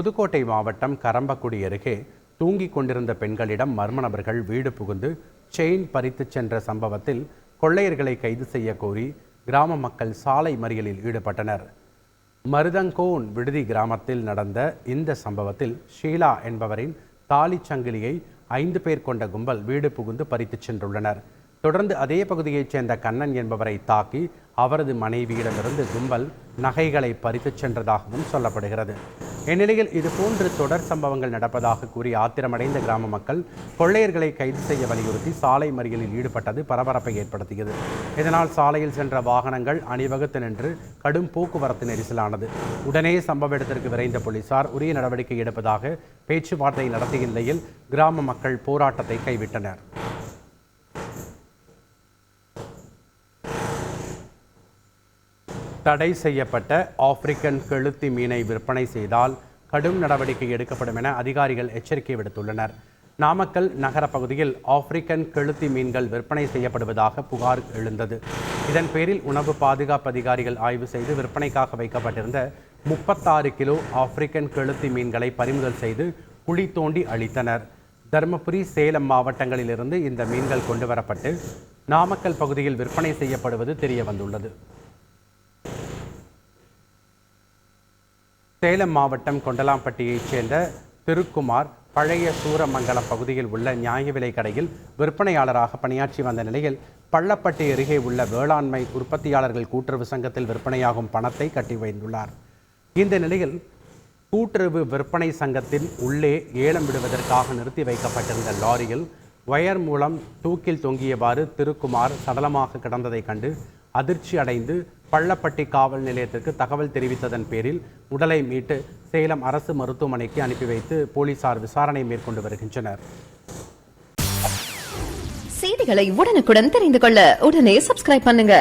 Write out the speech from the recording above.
புதுக்கோட்டை மாவட்டம் கரம்பக்குடி அருகே தூங்கிக் கொண்டிருந்த பெண்களிடம் மர்ம நபர்கள் வீடு புகுந்து செயின் பறித்துச் சென்ற சம்பவத்தில் கொள்ளையர்களை கைது செய்ய கோரி கிராம மக்கள் சாலை மறியலில் ஈடுபட்டனர். மருதங்கோன் விடுதி கிராமத்தில் நடந்த இந்த சம்பவத்தில் ஷீலா என்பவரின் தாலிச் சங்கிலியை ஐந்து பேர் கொண்ட கும்பல் வீடு புகுந்து பறித்துச் சென்றுள்ளனர். தொடர்ந்து அதே பகுதியைச் சேர்ந்த கண்ணன் என்பவரை தாக்கி அவரது மனைவியிடமிருந்து கும்பல் நகைகளை பறித்துச் சென்றதாகவும் சொல்லப்படுகிறது. இந்நிலையில் இதுபோன்று தொடர் சம்பவங்கள் நடப்பதாக கூறி ஆத்திரமடைந்த கிராம மக்கள் கொள்ளையர்களை கைது செய்ய வலியுறுத்தி சாலை மறியலில் ஈடுபட்டது பரபரப்பை ஏற்படுத்தியது. இதனால் சாலையில் சென்ற வாகனங்கள் அணிவகுத்து நின்று கடும் போக்குவரத்து நெரிசலானது. உடனே சம்பவ இடத்திற்கு விரைந்த போலீசார் உரிய நடவடிக்கை எடுப்பதாக பேச்சுவார்த்தை நடத்திய நிலையில் கிராம மக்கள் போராட்டத்தை கைவிட்டனர். தடை செய்யப்பட்ட ஆப்பிரிக்கன் கெளுத்தி மீனை விற்பனை செய்தால் கடும் நடவடிக்கை எடுக்கப்படும் என அதிகாரிகள் எச்சரிக்கை விடுத்துள்ளனர். நாமக்கல் நகர பகுதியில் ஆப்பிரிக்கன் கெளுத்தி மீன்கள் விற்பனை செய்யப்படுவதாக புகார் எழுந்தது. இதன் பேரில் உணவு பாதுகாப்பு அதிகாரிகள் ஆய்வு செய்து விற்பனைக்காக வைக்கப்பட்டிருந்த முப்பத்தாறு கிலோ ஆப்பிரிக்கன் கெளுத்தி மீன்களை பறிமுதல் செய்து குழி தோண்டி அளித்தனர் தருமபுரி சேலம் மாவட்டங்களிலிருந்து இந்த மீன்கள் கொண்டு வரப்பட்டு நாமக்கல் பகுதியில் விற்பனை செய்யப்படுவது தெரிய வந்துள்ளது சேலம் மாவட்டம் கொண்டலாம்பட்டியைச் சேர்ந்த திருக்குமார் பழைய சூரமங்கலம் பகுதியில் உள்ள நியாய விலை கடையில் விற்பனையாளராக பணியாற்றி வந்த நிலையில் பள்ளப்பட்டி அருகே உள்ள வேளாண்மை உற்பத்தியாளர்கள் கூட்டுறவு சங்கத்தில் விற்பனையாகும் பணத்தை கட்டி வைத்துள்ளார். இந்த நிலையில் கூட்டுறவு விற்பனை சங்கத்தின் உள்ளே ஏலம் விடுவதற்காக நிறுத்தி வைக்கப்பட்டிருந்த லாரியில் வயர் மூலம் தூக்கில் தொங்கியவாறு திருக்குமார் சடலமாக கிடந்ததைக் கண்டு அதிர்ச்சி அடைந்து பள்ளப்பட்டி காவல் நிலையத்திற்கு தகவல் தெரிவித்ததன் பேரில் உடலை மீட்டு சேலம் அரசு மருத்துவமனைக்கு அனுப்பி வைத்து போலீசார் விசாரணை மேற்கொண்டு வருகின்றனர். செய்திகளை உடனுக்குடன் தெரிந்து கொள்ள உடனே சப்ஸ்கிரைப் பண்ணுங்க.